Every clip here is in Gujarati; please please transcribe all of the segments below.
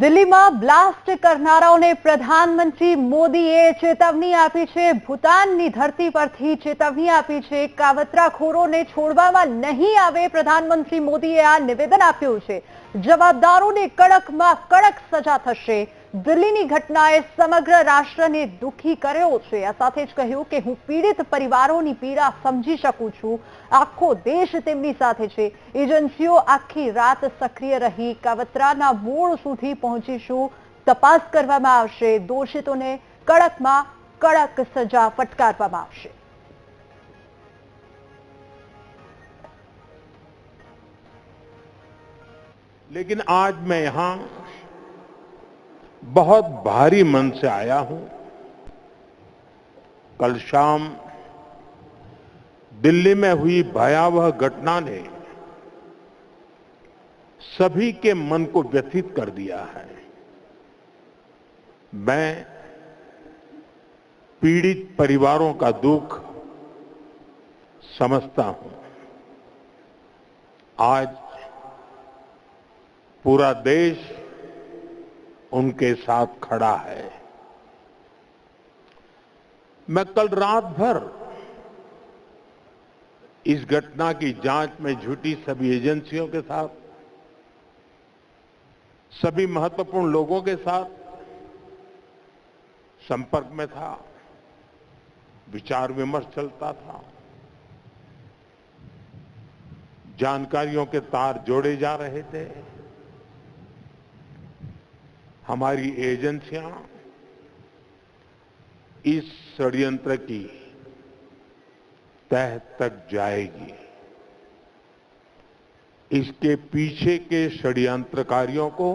દિલ્હીમાં બ્લાસ્ટ કરનારાઓને પ્રધાનમંત્રી મોદીએ ચેતવણી આપી છે. ભૂતાનની ધરતી પરથી ચેતવણી આપી છે. કાવતરાખોરોને છોડવામાં નહીં આવે પ્રધાનમંત્રી મોદીએ આ નિવેદન આપ્યું છે. જવાબદારોને કડકમાં કડક સજા થશે. દિલ્હીની ઘટનાએ સમગ્ર રાષ્ટ્રને દુઃખી કર્યો છે આ સાથે જ કહ્યું કે હું પીડિત પરિવારોની પીડા સમજી શકું છું આખો દેશ તેમની સાથે છે એજન્સીઓ આખી રાત સક્રિય રહી કાવતરાના મૂળ સુધી પહોંચીશું તપાસ કરવામાં આવશે દોષિતોને કડકમાં કડક સજા ફટકારવામાં આવશે लेकिन आज मैं यहां बहुत भारी मन से आया हूँ। कल शाम दिल्ली में हुई भयावह घटना ने सभी के मन को व्यथित कर दिया है। मैं पीड़ित परिवारों का दुख समझता हूँ। आज पूरा देश उनके साथ खड़ा है। मैं कल रात भर इस घटना की जाँच में जुटी सभी एजेंसियों के साथ, सभी महत्वपूर्ण लोगों के साथ संपर्क में था, विचार विमर्श चलता था। जानकारियों के तार जोड़े जा रहे थे। हमारी एजेंसियाँ इस षड्यंत्र की तह तक जाएगी। इसके पीछे के षड्यंत्रकारियों को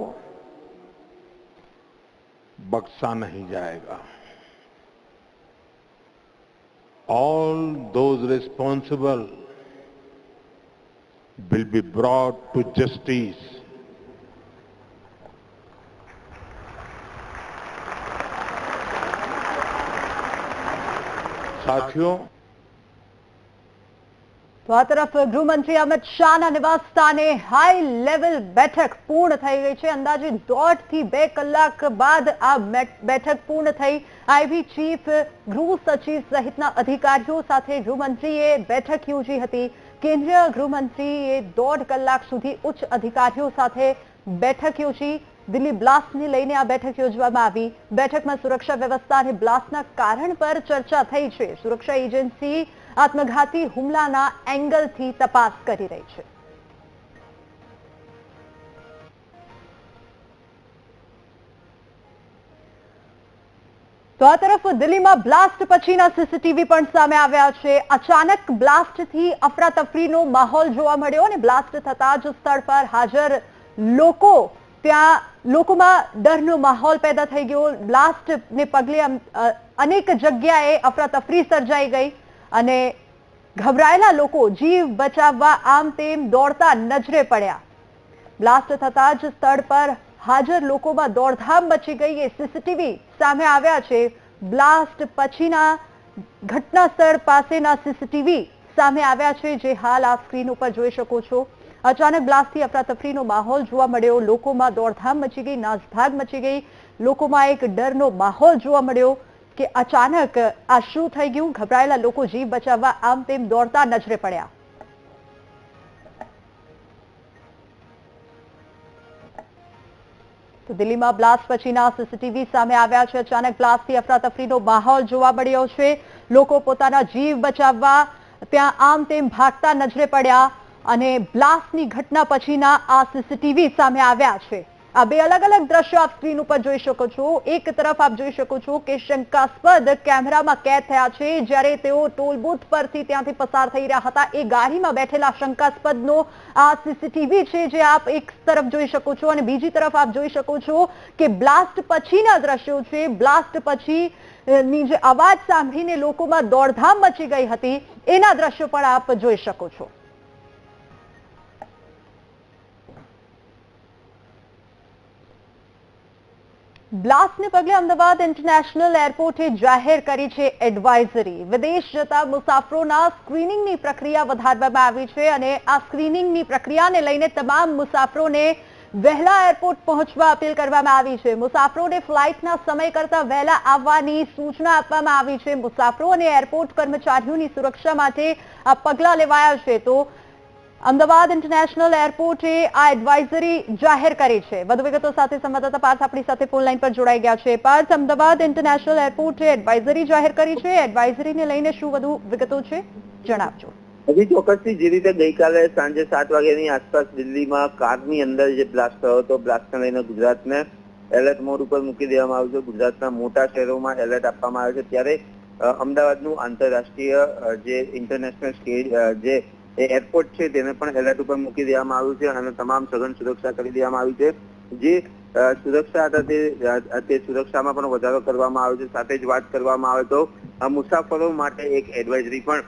बख्शा नहीं जाएगा। All those responsible will be brought to justice સાથીઓ તો આ તરફ ગૃહમંત્રી અમિત શાહના નિવાસ સ્થાને હાઈ લેવલ બેઠક પૂર્ણ થઈ ગઈ છે. અંદાજે દોઢથી બે કલાક બાદ આ બેઠક પૂર્ણ થઈ. આઈબી ચીફ ગૃહ સચિવ સહિતના અધિકારીઓ સાથે ગૃહમંત્રીએ બેઠક યોજી હતી. કેન્દ્રીય ગૃહમંત્રીએ દોઢ કલાક સુધી ઉચ્ચ અધિકારીઓ સાથે બેઠક યોજી. દિલ્હી બ્લાસ્ટને લઈને આ બેઠક યોજવામાં આવી. બેઠકમાં સુરક્ષા વ્યવસ્થા અને બ્લાસ્ટના કારણ પર ચર્ચા થઈ છે. સુરક્ષા એજન્સી આત્મઘાતી હુમલાના એંગલથી તપાસ કરી રહી છે. તો આ તરફ દિલ્હીમાં બ્લાસ્ટ પછીના સીસીટીવી પણ સામે આવ્યા છે. અચાનક બ્લાસ્ટથી અફરાતફરીનો માહોલ જોવા મળ્યો અને બ્લાસ્ટ થતા જ સ્થળ પર હાજર લોકો ત્યાં લોકોમાં ડરનો માહોલ પેદા થઈ ગયો. બ્લાસ્ટને પગલે અનેક જગ્યાએ અફરાતફરી સર્જાઈ ગઈ અને ગભરાયેલા લોકો જીવ બચાવવા આમ તેમ દોડતા નજરે પડ્યા. બ્લાસ્ટ થતા જ સ્થળ પર હાજર લોકોમાં દોડધામ મચી ગઈ. એ સીસીટીવી સામે આવ્યા છે. બ્લાસ્ટ પછીના ઘટના સ્થળ પાસેના સીસીટીવી સામે આવ્યા છે. જે હાલ આ સ્ક્રીન ઉપર જોઈ શકો છો. અચાનક બ્લાસ્ટથી અફરાતફરીનો માહોલ જોવા મળ્યો. લોકોમાં દોડધામ મચી ગઈ નાસભાગ મચી ગઈ. લોકોમાં એક ડરનો માહોલ જોવા મળ્યો કે અચાનક આ શું થઈ ગયું? ગભરાયેલા લોકો જીવ બચાવવા આમ તેમ દોડતા નજરે પડ્યા. દિલ્હીમાં બ્લાસ્ટ પછીના સીસીટીવી સામે આવ્યા છે. અચાનક બ્લાસ્ટથી અફરાતફરીનો માહોલ જોવા મળ્યો છે. લોકો પોતાના જીવ બચાવવા ત્યાં આમ તેમ ભાગતા નજરે પડ્યા. અને બ્લાસ્ટની ઘટના પછીના આ સીસીટીવી સામે આવ્યા છે. આ બે અલગ અલગ દ્રશ્યો આપ સ્ક્રીન ઉપર જોઈ શકો છો. એક તરફ આપ જોઈ શકો છો કે શંકાસ્પદ કેમેરામાં કેદ થયા છે. જ્યારે તેઓ ટોલ બૂથ પરથી ત્યાંથી પસાર થઈ રહ્યા હતા, એ ગાડીમાં બેઠેલા શંકાસ્પદનો આ સીસીટીવી છે જે આપ એક તરફ જોઈ શકો છો અને બીજી તરફ આપ જોઈ શકો છો કે બ્લાસ્ટ પછીના દ્રશ્યો છે. બ્લાસ્ટ પછી ની જે અવાજ સાંભળીને લોકોમાં દોડધામ મચી ગઈ હતી. એના દ્રશ્યો પણ આપ જોઈ શકો છો. બ્લાસ્ટને પગલે અમદાવાદ ઇન્ટરનેશનલ એરપોર્ટે જાહેર કરી છે એડવાઇઝરી. વિદેશ જતા મુસાફરોના સ્ક્રીનિંગની પ્રક્રિયા વધારવામાં આવી છે અને આ સ્ક્રીનિંગની પ્રક્રિયાને લઈને તમામ મુસાફરોને વહેલા એરપોર્ટ પહોંચવા અપીલ કરવામાં આવી છે. મુસાફરોને ફ્લાઇટના સમય કરતા વહેલા આવવાની સૂચના આપવામાં આવી છે. મુસાફરો અને એરપોર્ટ કર્મચારીઓની સુરક્ષા માટે આ પગલાં લેવાયા છે. તો અમદાવાદ ઇન્ટરનેશનલ એરપોર્ટે આ એડવાઇઝરી જાહેર કરી છે. વધુ વિગતો સાથે સંવાદદાતા પાર્થ આપણી સાથે ફોન લાઈન પર જોડાઈ ગયા છે. પાર્થ, અમદાવાદ ઇન્ટરનેશનલ એરપોર્ટે એડવાઇઝરી જાહેર કરી છે. એડવાઇઝરીને લઈને શું વધુ વિગતો છે? જણાવજો. હજી ચોક્કસથી જે રીતે ગઈકાલે સાંજે સાત વાગ્યાની આસપાસ દિલ્હીમાં કારની અંદર જે બ્લાસ્ટ થયો હતો બ્લાસ્ટને લઈને ગુજરાતને એલર્ટ મોડ ઉપર મૂકી દેવામાં આવ્યું છે. ગુજરાતના મોટા શહેરોમાં એલર્ટ આપવામાં આવે છે. ત્યારે અમદાવાદનું આંતરરાષ્ટ્રીય જે ઇન્ટરનેશનલ સ્ટેજ જે એ એરપોર્ટ છે, તેને પણ એલર્ટ ઉપર મૂકી દેવામાં આવ્યું છે અને તમામ સઘન સુરક્ષા કરી દેવામાં આવી છે. જે સુરક્ષા હતા તે તે સુરક્ષામાં પણ વધારો કરવામાં આવ્યો છે. સાથે જ વાત કરવામાં આવે તો મુસાફરો માટે એક એડવાઇઝરી પણ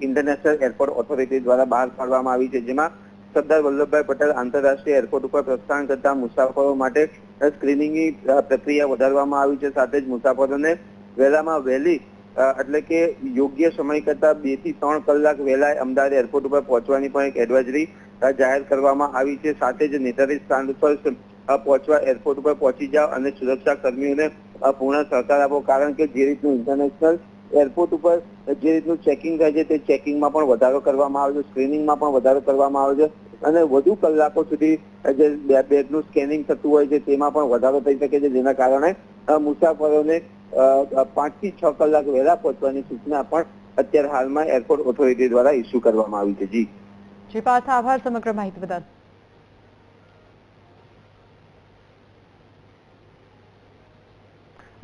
ઇન્ટરનેશનલ એરપોર્ટ ઓથોરિટી દ્વારા બહાર પાડવામાં આવી છે, જેમાં સરદાર વલ્લભભાઈ પટેલ આંતરરાષ્ટ્રીય એરપોર્ટ ઉપર પ્રસ્થાન કરતા મુસાફરો માટે સ્ક્રીનિંગની પ્રક્રિયા વધારવામાં આવી છે. સાથે જ મુસાફરોને વહેલામાં વહેલી એટલે કે યોગ્ય સમય કરતા બેથી ત્રણ કલાક વહેલા અમદાવાદ એરપોર્ટ ઉપર પહોંચવાની પણ એક એડવાઇઝરી જાહેર કરવામાં આવી છે. સાથે જ નિર્ધારિત સ્થાન ઉપર પહોંચવા એરપોર્ટ ઉપર પહોંચી જાઓ અને સુરક્ષા કર્મીઓને પૂર્ણ સહકાર આપો. કારણ કે જે રીતનું ઇન્ટરનેશનલ એરપોર્ટ ઉપર જે રીતનું ચેકિંગ થાય છે તે ચેકિંગમાં પણ વધારો કરવામાં આવે છે. સ્ક્રીનિંગમાં પણ વધારો કરવામાં આવે છે. અને વધુ કલાકો સુધી જે બેગનું સ્કેનિંગ થતું હોય છે તેમાં પણ વધારો થઈ શકે છે. જેના કારણે મુસાફરોને પાંચથી છ કલાક વહેલા પહોંચવાની સૂચના પણ અત્યારે હાલમાં એરપોર્ટ ઓથોરિટી દ્વારા ઇસ્યુ કરવામાં આવી છે. જી. જી પાર્થ, આભાર. સમગ્ર માહિતી બદલ.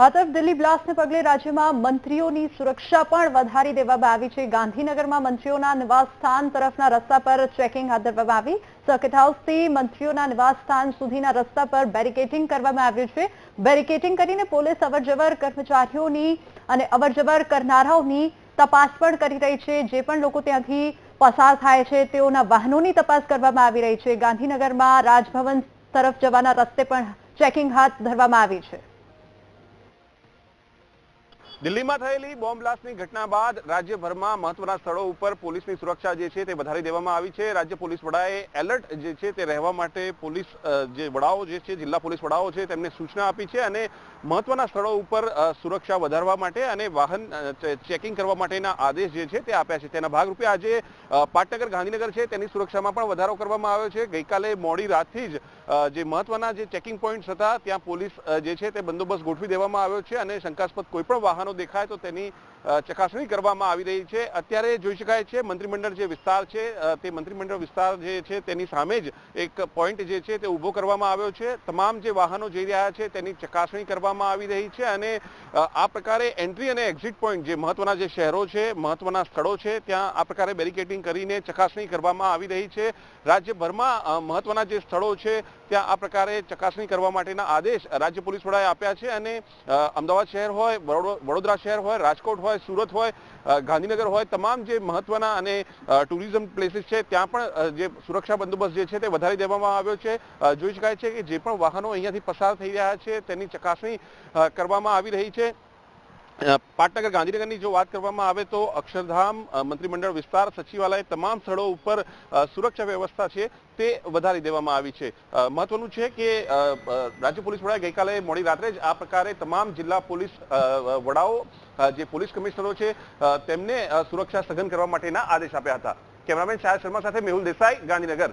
આ તરફ દિલ્હી બ્લાસ્ટને પગલે રાજ્યમાં મંત્રીઓની સુરક્ષા પણ વધારી દેવામાં આવી છે. ગાંધીનગરમાં મંત્રીઓના નિવાસસ્થાન તરફના રસ્તા પર ચેકિંગ હાથ ધરવામાં આવી. સર્કિટ હાઉસથી મંત્રીઓના નિવાસસ્થાન સુધીના રસ્તા પર બેરિકેટિંગ કરવામાં આવ્યું છે. બેરિકેટિંગ કરીને પોલીસ અવરજવર કર્મચારીઓની અને અવરજવર કરનારાઓની તપાસ પણ કરી રહી છે. જે પણ લોકો ત્યાંથી પસાર થાય છે, તેઓના વાહનોની તપાસ કરવામાં આવી રહી છે. ગાંધીનગરમાં રાજભવન તરફ જવાના રસ્તે પણ ચેકિંગ હાથ ધરવામાં આવી છે. દિલ્હીમાં થયેલી બોમ્બ બ્લાસ્ટની ઘટના બાદ રાજ્યભરમાં મહત્વના સ્થળો ઉપર પોલીસની સુરક્ષા જે છે તે વધારી દેવામાં આવી છે. રાજ્ય પોલીસ વડાએ એલર્ટ જે છે તે રહેવા માટે પોલીસ જે વડાઓ જે છે, જિલ્લા પોલીસ વડાઓ છે તેમને સૂચના આપી છે અને મહત્વના સ્થળો ઉપર સુરક્ષા વધારવા માટે અને વાહન ચેકિંગ કરવા માટેના આદેશ જે છે તે આપ્યા છે. તેના ભાગરૂપે આજે પાટનગર ગાંધીનગર છે તેની સુરક્ષામાં પણ વધારો કરવામાં આવ્યો છે. ગઈકાલે મોડી રાતથી જ જે મહત્વના જે ચેકિંગ પોઈન્ટ્સ હતા ત્યાં પોલીસ જે છે તે બંદોબસ્ત ગોઠવી દેવામાં આવ્યો છે અને શંકાસ્પદ કોઈ પણ વાહનો દેખાય તો તેની ચકાસણી કરવામાં આવી રહી છે. અત્યારે જોઈ શકાય છે, મંત્રીમંડળ જે વિસ્તાર છે તે મંત્રીમંડળ વિસ્તાર જે છે, તેની સામે જ એક પોઈન્ટ જે છે, તે ઊભો કરવામાં આવ્યો છે. તમામ જે વાહનો જઈ રહ્યા છે, તેની ચકાસણી કરવામાં આવી રહી છે અને આ પ્રકારે એન્ટ્રી અને એક્ઝિટ પોઈન્ટ જે મહત્વના જે શહેરો છે, મહત્વના સ્થળો છે, ત્યાં આ પ્રકારે બેરિકેડિંગ કરીને ચકાસણી કરવામાં આવી રહી છે. રાજ્યભરમાં મહત્વના જે સ્થળો છે, ત્યાં આ પ્રકારે ચકાસણી કરવા માટેના આદેશ રાજ્ય પોલીસ વડાએ આપ્યા છે અને અમદાવાદ શહેર હોય વડોદરા શહેર હોય, રાજકોટ હોય સુરત હોય ગાંધીનગર હોય, તમામ જે મહત્વના અને ટુરિઝમ પ્લેસીસ છે, ત્યાં પણ જે સુરક્ષા બંદોબસ્ત જે છે તે વધારી દેવામાં આવ્યો છે. જોઈ શકાય છે કે જે પણ વાહનો અહીંયાથી પસાર થઈ રહ્યા છે, તેની ચકાસણી કરવામાં આવી રહી છે. પાટનગર ગાંધીનગરની જો વાત કરવામાં આવે તો અક્ષરધામ મંત્રીમંડળ વિસ્તાર, સચિવાલય તમામ સ્થળો ઉપર સુરક્ષા વ્યવસ્થા છે તે વધારી દેવામાં આવી છે. મહત્વનું છે કે રાજ્ય પોલીસ વડાએ ગઈકાલે મોડી રાત્રે જ આ પ્રકારે તમામ જિલ્લા પોલીસ વડાઓ જે પોલીસ કમિશનરો છે તેમને સુરક્ષા સઘન કરવા માટેના આદેશ આપ્યા હતા. કેમેરામેન શાયદ શર્મા સાથે મેહુલ દેસાઈ, ગાંધીનગર.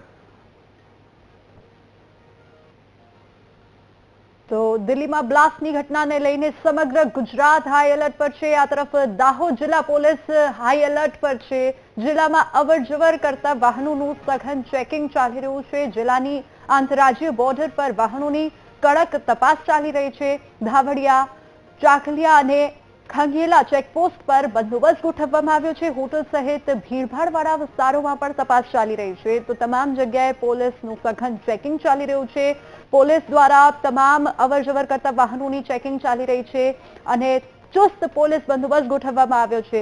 તો દિલ્હીમાં બ્લાસ્ટની ઘટનાને લઈને સમગ્ર ગુજરાત હાઈ એલર્ટ પર છે. આ તરફ દાહોદ જિલ્લા પોલીસ હાઈ એલર્ટ પર છે. જિલ્લામાં અવર જવર કરતા વાહનોનું સઘન ચેકિંગ ચાલી રહ્યું છે. જિલ્લાની આંતરરાજ્ય બોર્ડર પર વાહનોની કડક તપાસ ચાલી રહી છે. ધાવડિયા ચાકલિયા અને ખંગેલા ચેકપોસ્ટ પર બંદોબસ્ત ગોઠવવામાં આવ્યો છે. હોટલ સહિત ભીડભાડવાળા વિસ્તારોમાં પણ તપાસ ચાલી રહી છે. તો તમામ જગ્યાએ પોલીસનું સઘન ચેકિંગ ચાલી રહ્યું છે. પોલીસ દ્વારા તમામ અવરજવર કરતા વાહનોની ચેકિંગ ચાલી રહી છે અને ચુસ્ત પોલીસ બંદોબસ્ત ગોઠવવામાં આવ્યો છે.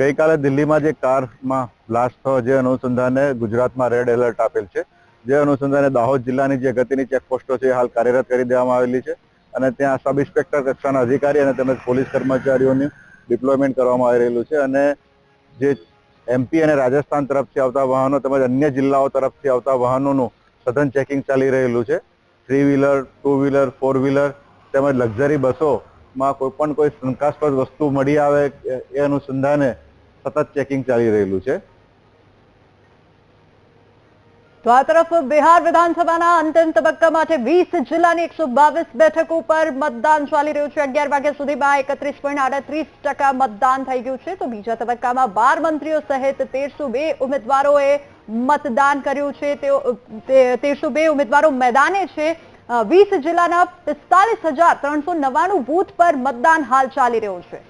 ગઈકાલે દિલ્હીમાં જે કારમાં બ્લાસ્ટ થયો જે અનુસંધાને ગુજરાતમાં રેડ એલર્ટ આપેલ છે. જે અનુસંધાને દાહોદ જિલ્લાની જે ગતિની ચેકપોસ્ટો છે હાલ કાર્યરત કરી દેવામાં આવેલી છે અને ત્યાં સબ ઇન્સ્પેક્ટર કક્ષાના અધિકારી અને તેમજ પોલીસ કર્મચારીઓનું ડિપ્લોયમેન્ટ કરવામાં આવી રહેલું છે અને જે એમપી અને રાજસ્થાન તરફથી આવતા વાહનો તેમજ અન્ય જિલ્લાઓ તરફથી આવતા વાહનોનું સઘન ચેકિંગ ચાલી રહેલું છે. Three wheeler two wheeler four wheeler તેમજ લક્ઝરી બસોમાં કોઈ પણ કોઈ શંકાસ્પદ વસ્તુ મળી આવે એ અનુસંધાને સતત ચેકિંગ ચાલી રહેલું છે. તો આ તરફ બિહાર વિધાનસભાના અંતિમ તબક્કા માટે વીસ જિલ્લાની એકસો બાવીસ બેઠકો પર મતદાન ચાલી રહ્યું છે. અગિયાર વાગ્યા સુધીમાં એકત્રીસ પોઈન્ટ આડત્રીસ ટકા મતદાન થઈ ગયું છે. તો બીજા તબક્કામાં બાર મંત્રીઓ સહિત તેરસો બે ઉમેદવારોએ મતદાન કર્યું છે. તેઓ તેરસો બે ઉમેદવારો મેદાને છે. વીસ જિલ્લાના પિસ્તાલીસ હજાર ત્રણસો નવ્વાણું બૂથ પર મતદાન હાલ ચાલી રહ્યું છે.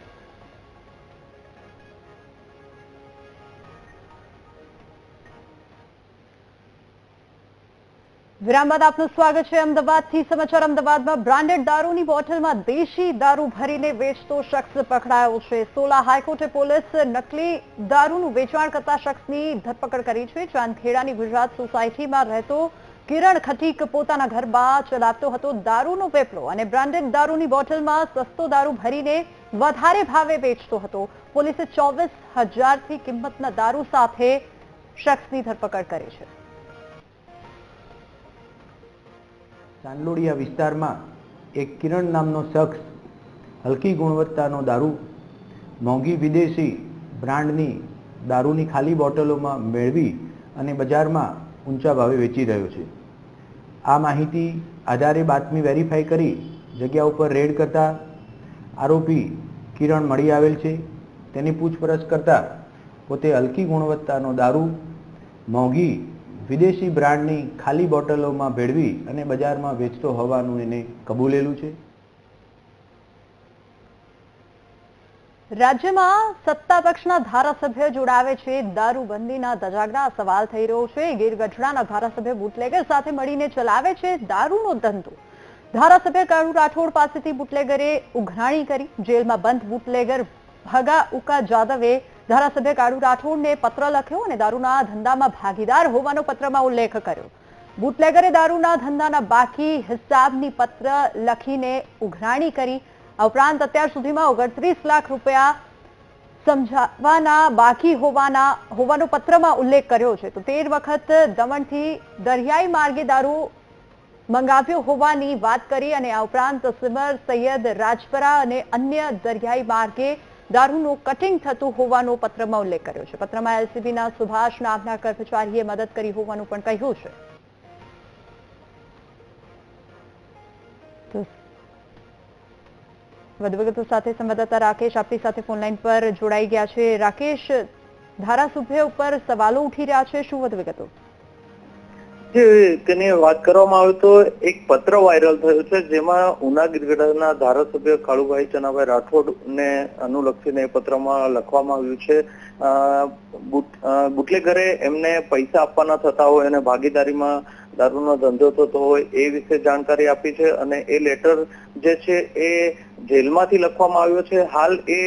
વિરામ આપનું સ્વાગત છે. અમદાવાદથી સમાચાર. અમદાવાદમાં બ્રાન્ડેડ દારૂની બોટલમાં દેશી દારૂ ભરીને વેચતો શખ્સ પકડાયો છે. સોલા હાઈકોર્ટે પોલીસ નકલી દારૂનું વેચાણ કરતા શખ્સની ધરપકડ કરી છે. ચાંદખેડાની ગુજરાત સોસાયટીમાં રહેતો કિરણ ખટીક પોતાના ઘરમાં ચલાવતો હતો દારૂનો વેપલો અને બ્રાન્ડેડ દારૂની બોટલમાં સસ્તો દારૂ ભરીને વધારે ભાવે વેચતો હતો. પોલીસે ચોવીસ હજારથી કિંમતના દારૂ સાથે શખ્સની ધરપકડ કરી છે. ચાંદલોડિયા વિસ્તારમાં એક કિરણ નામનો શખ્સ હલકી ગુણવત્તાનો દારૂ, મોંઘી વિદેશી બ્રાન્ડની દારૂની ખાલી બોટલોમાં મેળવી અને બજારમાં ઊંચા ભાવે વેચી રહ્યો છે. આ માહિતી આધારે બાતમી વેરીફાઈ કરી જગ્યા ઉપર રેડ કરતા આરોપી કિરણ મળી આવેલ છે. તેની પૂછપરછ કરતા પોતે હલકી ગુણવત્તાનો દારૂ, મોંઘી વિદેશી બ્રાન્ડની ખાલી બોટલોમાં ભેળવી અને બજારમાં વેચતો હોવાનું એને કબૂલેલું છે? રાજ્યમાં સત્તા ધારાસભ્ય જોડાવે છે. દારૂબંધીના ધજાગરા સવાલ થઈ રહ્યો છે. ગીર ગઢડાના ધારાસભ્ય બુટલેગર સાથે મળીને ચલાવે છે દારૂનો ધંધો. ધારાસભ્ય કાળુ રાઠોડ પાસેથી બુટલેગરે ઉઘરાણી કરી. જેલમાં બંધ બુટલેગર ભગા ઉકા જાદવે ધારાસભ્ય કાળુ રાઠોડને પત્ર લખ્યો અને દારૂના ધંધામાં ભાગીદાર હોવાનો પત્રમાં ઉલ્લેખ કર્યો. બુટલેગરે દારૂના ધંધાના બાકી હિસાબની પત્ર લખીને ઉઘરાણી કરી. ઉપરાંત અત્યાર સુધીમાં ઓગણત્રીસ લાખ રૂપિયા સમજાવવાના, બાકી હોવાના, હોવાનો પત્રમાં ઉલ્લેખ કર્યો છે. તો તેર વખત દમણથી દરિયાઈ માર્ગે દારૂ મંગાવ્યો હોવાની વાત કરી અને આ ઉપરાંત સિમર સૈયદ રાજપરા અને અન્ય દરિયાઈ માર્ગે દારૂનું કટિંગ થતું હોવાનો પત્રમાં ઉલ્લેખ કર્યો છે. પત્રમાં એલસીબીના સુભાષ નામના કર્મચારીએ મદદ કરી હોવાનું પણ કહ્યું છે. વધુ વિગતો સાથે સંવાદદાતા રાકેશ આપણી સાથે ફોનલાઈન પર જોડાઈ ગયા છે. રાકેશ, ધારાસભ્ય ઉપર સવાલો ઉઠી રહ્યા છે. શું વધુ વિગતો? જે તેની વાત કરવામાં આવે તો એક પત્ર વાયરલ થયો છે, જેમાં ઉના ગીરગઢના ધારાસભ્ય કાળુભાઈ ચનાભાઈ રાઠોડ ને અનુલક્ષીને પત્રમાં લખવામાં આવ્યું છે બુટલેગરે એમને પૈસા આપવાના થતા હોય અને ભાગીદારીમાં દારૂનો ધંધો થતો હોય એ વિશે જાણકારી આપી છે અને એ લેટર જે છે એ જેલમાંથી લખવામાં આવ્યો છે. હાલ એ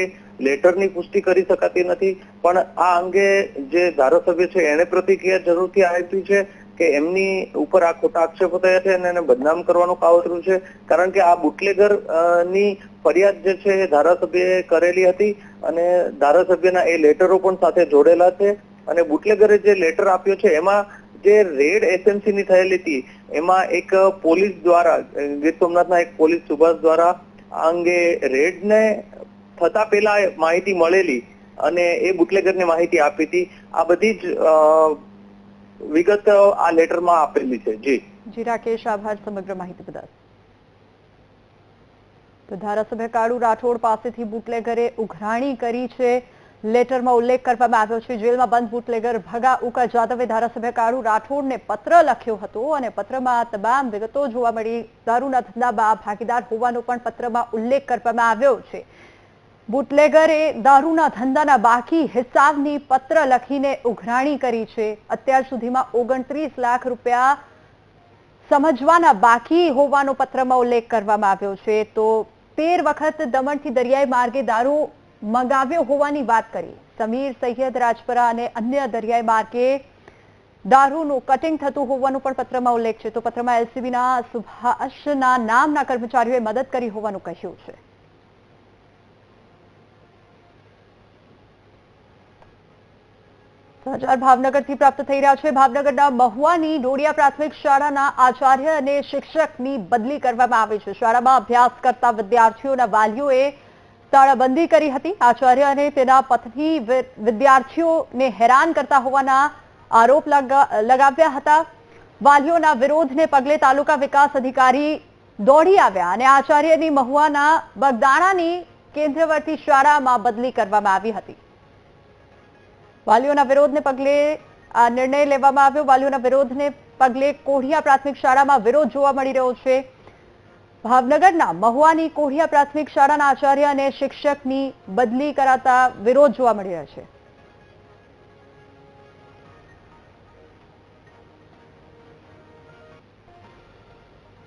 લેટરની પુષ્ટિ કરી શકાતી નથી, પણ આ અંગે જે ધારાસભ્ય છે, એને પ્રતિક્રિયા જરૂરથી આપી છે. કે એમની ઉપર આ ખોટા આક્ષેપો થયા છે અને એને બદનામ કરવાનું કાવતરું છે. કારણ કે આ બુટલેગરની ફરિયાદ જે છે એ ધારાસભ્યએ કરેલી હતી અને ધારાસભ્યના એ લેટરો પણ સાથે જોડેલા છે. અને બુટલેગરે જે લેટર આપ્યો છે, એમાં જે રેડ એસએમસી ની થયેલી હતી, એમાં એક પોલીસ દ્વારા, ગીર સોમનાથના એક પોલીસ સુભાષ દ્વારા આ અંગે રેડને થતા પહેલા માહિતી મળેલી અને એ બુટલેગરને માહિતી આપી હતી. આ બધી જ વિગત આ લેટરમાં આપેલી છે. જી. જી, રાકેશ, આભાર સમગ્ર માહિતી બદલ. તો ધારાસભ્ય કાળુ રાઠોડ પાસેથી બુટલેગરે ઉઘરાણી કરી છે. લેટરમાં ઉલ્લેખ કરવામાં આવ્યો છે. જેલમાં બંધ બુટલેગર ભગા ઉકા જાદવે ધારાસભ્ય કાળુ રાઠોડને પત્ર લખ્યો હતો અને પત્રમાં તમામ વિગતો જોવા મળી. દારૂના ધંધામાં ભાગીદાર હોવાનો પણ પત્રમાં ઉલ્લેખ કરવામાં આવ્યો છે. બુટલેગરે દારૂના ધંધાના બાકી હિસાબની પત્ર લખીને ઉઘરાણી કરી છે. અત્યાર સુધીમાં ઓગણત્રીસ લાખ રૂપિયા સમજવાના બાકી હોવાનો પત્રમાં ઉલ્લેખ કરવામાં આવ્યો છે. તો તેર વખત દમણથી દરિયાઈ માર્ગે દારૂ મંગાવ્યો હોવાની વાત કરી. સમીર સૈયદ રાજપરા અને અન્ય દરિયાઈ માર્ગે દારૂનું કટિંગ થતું હોવાનું પણ પત્રમાં ઉલ્લેખ છે. તો પત્રમાં એલસીબીના સુભાષના નામના કર્મચારીઓએ મદદ કરી હોવાનું કહ્યું છે. સમાચાર ભાવનગરથી પ્રાપ્ત થઈ રહ્યા છે. ભાવનગરના મહુવાની ડોડિયા પ્રાથમિક શાળાના આચાર્ય અને શિક્ષકની બદલી કરવામાં આવી છે. શાળામાં અભ્યાસ કરતા વિદ્યાર્થીઓના વાલીઓએ તાળાબંધી કરી હતી. આચાર્ય અને તેના પત્ની વિદ્યાર્થીઓને હેરાન કરતા હોવાના આરોપ લગા- લગાવ્યા હતા. વાલીઓના વિરોધને પગલે તાલુકા વિકાસ અધિકારી દોડી આવ્યા અને આચાર્યની મહુવાના બગદાણાની કેન્દ્રવર્તી શાળામાં બદલી કરવામાં આવી હતી. વાલીઓના વિરોધને પગલે આ નિર્ણય લેવામાં આવ્યો. વાલીઓના વિરોધને પગલે કોઢિયા પ્રાથમિક શાળામાં વિરોધ જોવા મળી રહ્યો છે. ભાવનગરના મહુવાની કોઢિયા પ્રાથમિક શાળાના આચાર્ય અને શિક્ષકની બદલી કરાતા વિરોધ જોવા મળી રહ્યો છે.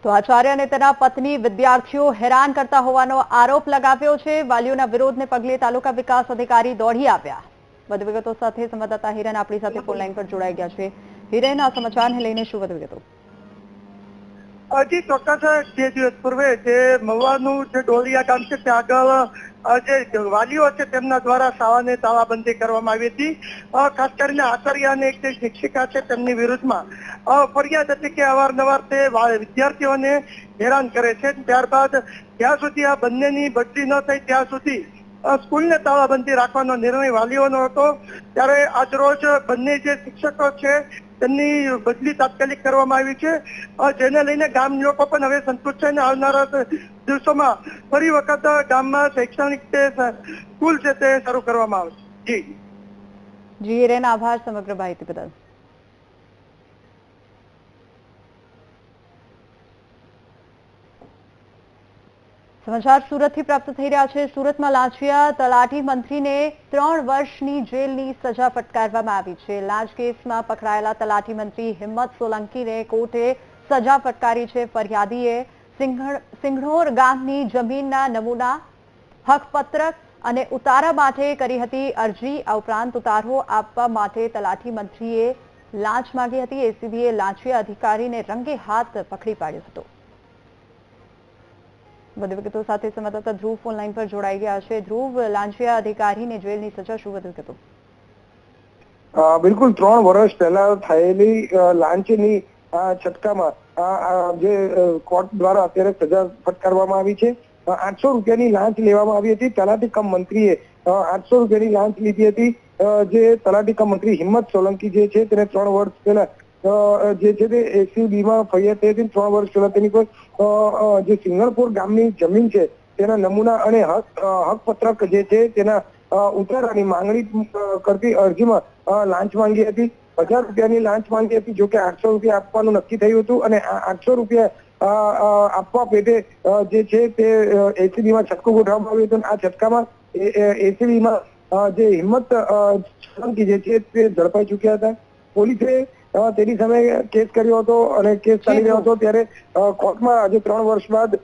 તો આચાર્ય અને તેના પત્ની વિદ્યાર્થીઓ હેરાન કરતા હોવાનો આરોપ લગાવ્યો છે. વાલીઓના વિરોધને પગલે તાલુકા વિકાસ અધિકારી દોડી આવ્યા. વધુ વિગતો સાથે સંવાદદાતા હિરેન આપણી સાથે ફોન લાઈન પર જોડાઈ ગયા છે. હિરેન, આ સમાચારને લઈને શું વધુ વિગતો? હજી ચોક્કસ બે દિવસ પૂર્વે જે મહુવાનું જે ડોલિયા ગામ છે, ત્યાં આગળ જે વાલીઓ છે, તેમના દ્વારા શાળાને તાળાબંધી કરવામાં આવી હતી. ખાસ કરીને આચાર્ય અને એક જે શિક્ષિકા છે, તેમની વિરુદ્ધમાં ફરિયાદ હતી કે અવારનવાર તે વિદ્યાર્થીઓને હેરાન કરે છે. ત્યારબાદ, જ્યાં સુધી આ બંનેની બદલી ન થઈ, ત્યાં સુધી સ્કૂલને તાળાબંધી રાખવાનો નિર્ણય વાલીઓનો હતો. ત્યારે આજરોજ બંને જે શિક્ષકો છે, તેમની બદલી તાત્કાલિક કરવામાં આવી છે. જેને લઈને ગામ લોકો પણ હવે સંતુષ્ટ છે અને આવનારા દિવસોમાં ફરી વખત ગામમાં શૈક્ષણિક જે સ્કૂલ છે તે શરૂ કરવામાં આવશે. જી. જી રેના આભાર સમગ્ર માહિતી બદલ. સમાચાર સુરતથી પ્રાપ્ત થઈ રહ્યા છે સુરતમાં લાંચિયા તલાટી મંત્રીને ત્રણ વર્ષની જેલની સજા ફટકારવામાં આવી છે. લાંચ કેસમાં પકડાયેલા તલાટી મંત્રી હિંમત સોલંકીને કોર્ટે સજા ફટકારી છે. ફરિયાદીએ સિંઘણોર ગામની જમીનના નમૂના, હકપત્રક અને ઉતારા માટે કરી હતી અરજી. આ ઉપરાંત ઉતારો આપવા માટે તલાટી મંત્રીએ લાંચ માંગી હતી. એસીબીએ લાંચિયા અધિકારીને રંગે હાથ પકડી પાડ્યો હતો. વધુ વિગતો સાથે સંવાદદાતા ધ્રુવ ફોન પર જોડાઈ ગયા છે. ધ્રુવ લાંચિયા અધિકારીને જેલની સજા શું વધુ વિગતો? બિલકુલ ત્રણ વર્ષ પહેલા થયેલી લાંચની છટકામાં જે કોર્ટ દ્વારા અત્યારે સજા ફટકારવામાં આવી છે. આઠસો રૂપિયાની લાંચ લેવામાં આવી હતી. તલાટી કમ મંત્રીએ આઠસો રૂપિયાની લાંચ લીધી હતી. જે તલાટી કમ મંત્રી હિંમત સોલંકી જે છે, તેને ત્રણ વર્ષ પહેલા જે છે તે એસીબીમાં ફરિયાદ થઈ હતી ત્રણ વર્ષ પહેલા તેની કોઈ જે સિંગણપુર ગામની જમીન છે તેના નમૂના અને હક અ, હકપત્રક જે છે તેના ઉતારાની માંગણી કરતી અરજીમાં લાંચ માંગી હતી. હજાર રૂપિયાની લાંચ માંગી હતી જો કે આઠસો રૂપિયા આપવાનું નક્કી થયું હતું અને આઠસો રૂપિયા આપવા પેટે જે છે તે એસીબીમાં છટકું ગોઠવવામાં આવ્યું હતું આ છટકામાં એસીબીમાં જે હિંમત જે છે તે ઝડપાઈ ચુક્યા હતા. પોલીસે તેની સામે કેસ કર્યો હતો અને કેસ ચાલી રહ્યો હતો ત્યારે કોર્ટમાં આજે ત્રણ વર્ષ બાદ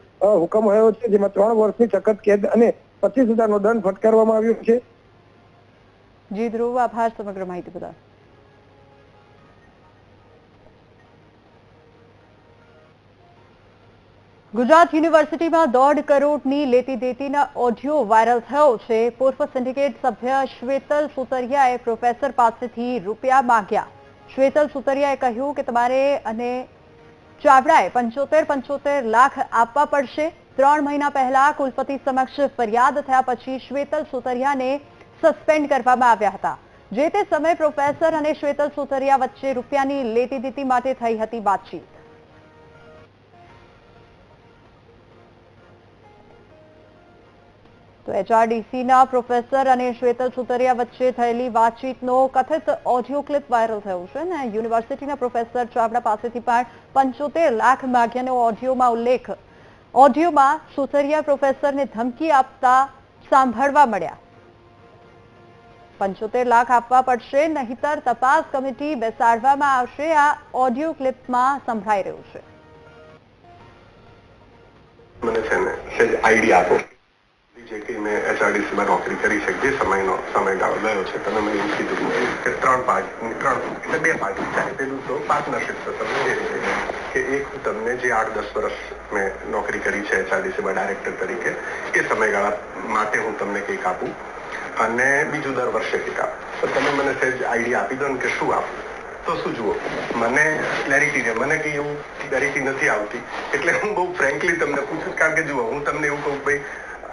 હુકમ આવ્યો છે, જેમાં ત્રણ વર્ષની સખત કેદ અને પચીસ હજારનો દંડ ફટકારવામાં આવ્યો છે. જી, ધ્રુવ, આભાર સમગ્ર માહિતી બદલ. ગુજરાત યુનિવર્સિટીમાં દોઢ કરોડની લેતી દેતીના ઓડિયો વાયરલ થયો છે. પૂર્વ સિન્ડિકેટ સભ્ય શ્વેતલ સુતરિયાએ પ્રોફેસર પાસેથી રૂપિયા માંગ્યા. શ્વેતલ સુતરિયાએ કહ્યું કે તમારે અને ચાવડાએ પંચોતેર પંચોતેર લાખ આપવા પડશે. ત્રણ મહિના પહેલા કુલપતિ સમક્ષ ફરિયાદ થયા પછી શ્વેતલ સુતરિયાને સસ્પેન્ડ કરવામાં આવ્યા હતા. જે તે સમયે પ્રોફેસર અને શ્વેતલ સુતરિયા વચ્ચે રૂપિયાની લેતી દીતી માટે થઈ હતી વાતચીત. તો એચઆરડીસીના પ્રોફેસર અને શ્વેતલ સુતરિયા વચ્ચે થયેલી વાતચીતનો કથિત ઓડિયો ક્લિપ વાયરલ થયો છે અને યુનિવર્સિટીના પ્રોફેસર ચાવડા પાસેથી પણ પંચોતેર લાખ માગ્યાનો ઓડિયોમાં ઉલ્લેખ. ઓડિયોમાં સુતરિયા પ્રોફેસરને ધમકી આપતા સાંભળવા મળ્યા. પંચોતેર લાખ આપવા પડશે, નહીતર તપાસ કમિટી બેસાડવામાં આવશે, આ ઓડિયો ક્લિપમાં સંભળાઈ રહ્યું છે. મને છે ને આઈડિયા આપો. જે કે મેં એચઆરડીસીમાં નોકરી કરી છે, જે સમયનો સમયગાળો ગયો છે, તમે મને એવું કીધું કે ત્રણ પાર્ટ ત્રણ એટલે બે પાર્ટ થાય પેલું તો પાર્ટનરશિપ તો તમને એ રીતે કે એક હું તમને જે આઠ દસ વર્ષ મેં નોકરી કરી છે એચઆરડીસીમાં ડાયરેક્ટર તરીકે, એ સમયગાળા માટે હું તમને કંઈક આપું અને બીજું દર વર્ષે કંઈક આપો. તો તમે મને સહેજ આઈડિયા આપી દો ને કે શું આપું? તો શું જુઓ? મને ક્લેરિટી છે મને કઈ એવું ક્લેરિટી નથી આવતી. એટલે હું બહુ ફ્રેન્કલી તમને પૂછું, કારણ કે જુઓ, હું તમને એવું કહું ભાઈ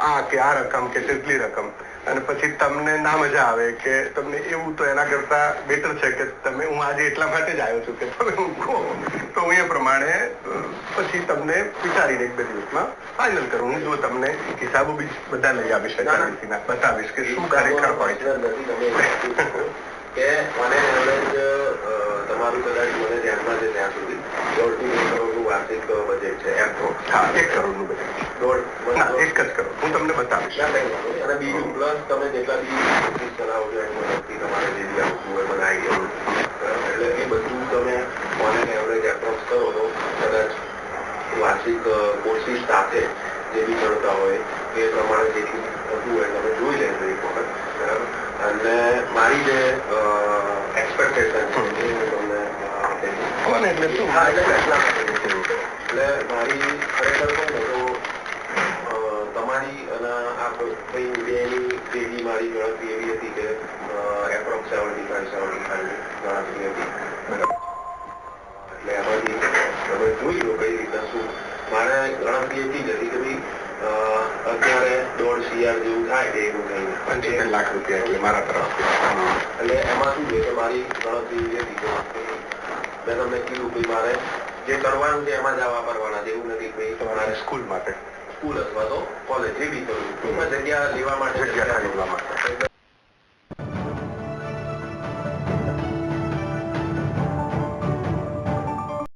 આ કે આ રકમ કે તેટલી રકમ. અને પછી તમને ના મજા આવે કે તમને એવું તો એના કરતા બેટર છે કે તમે હું આજે એટલા માટે જ આવ્યો છું કે તમે હું કહો. તો હું એ પ્રમાણે પછી તમને વિચારીને એક બે દિવસમાં ફાઇનલ કરું. હું જો તમને હિસાબો બી બધા લઈ આવીશ HRDC બતાવીશ કે શું ખરેખર હોય. છે કે મને એવરેજ તમારું કદાચ મને ધ્યાનમાં છે ત્યાં સુધી. દોઢથી બે કરોડનું વાર્ષિક બજેટ છે. એમ તો હા એક કરોડનું બજેટ દોઢ એક જ કરોડ. હું તમને બતાવીશ. અને બીજું પ્લસ તમે જેટલા બી ચલાવો છો એની મદદથી તમારે જે બી આવતું હોય મને ગયું એટલે એ બધું તમે ઓન એવરેજ એપ્રોક્સ કરો તો કદાચ વાર્ષિક કોર્સિસ સાથે જે બી ચડતા હોય એ પ્રમાણે જેટલું થતું હોય તમે જોઈ લેજો એક વખત. બરાબર? અને મારી જે એક્સપેક્ટેશન છે કહીશ. ને એટલે શું એટલે મારી ખરેખર તો તમારી અને આ કઈ બેની પેઢી મારી ગણતરી એવી હતી કે approx seventy five seventy five ગણતરી હતી. એટલે એમાંથી તમે જોઈ લો કઈ રીતના શું. મારે ગણતરી એટલી જ હતી કે ભાઈ અત્યારે દોઢ સીઆર જેવું થાય છે એવું કઈ પંચોતેર લાખ રૂપિયા એટલે મારા તરફ એટલે એમાં શું છે કે મારી ગણતરી એવી હતી કે મેં કીધું કે મારે. જે કરવાનું છે એમાં જ આ વાપરવાના જેવું નથી ભાઈ તમારે સ્કૂલ માટે. સ્કૂલ અથવા તો કોલેજ એ બી કરવું. જગ્યા લેવા માટે જગ્યા લેવા માટે.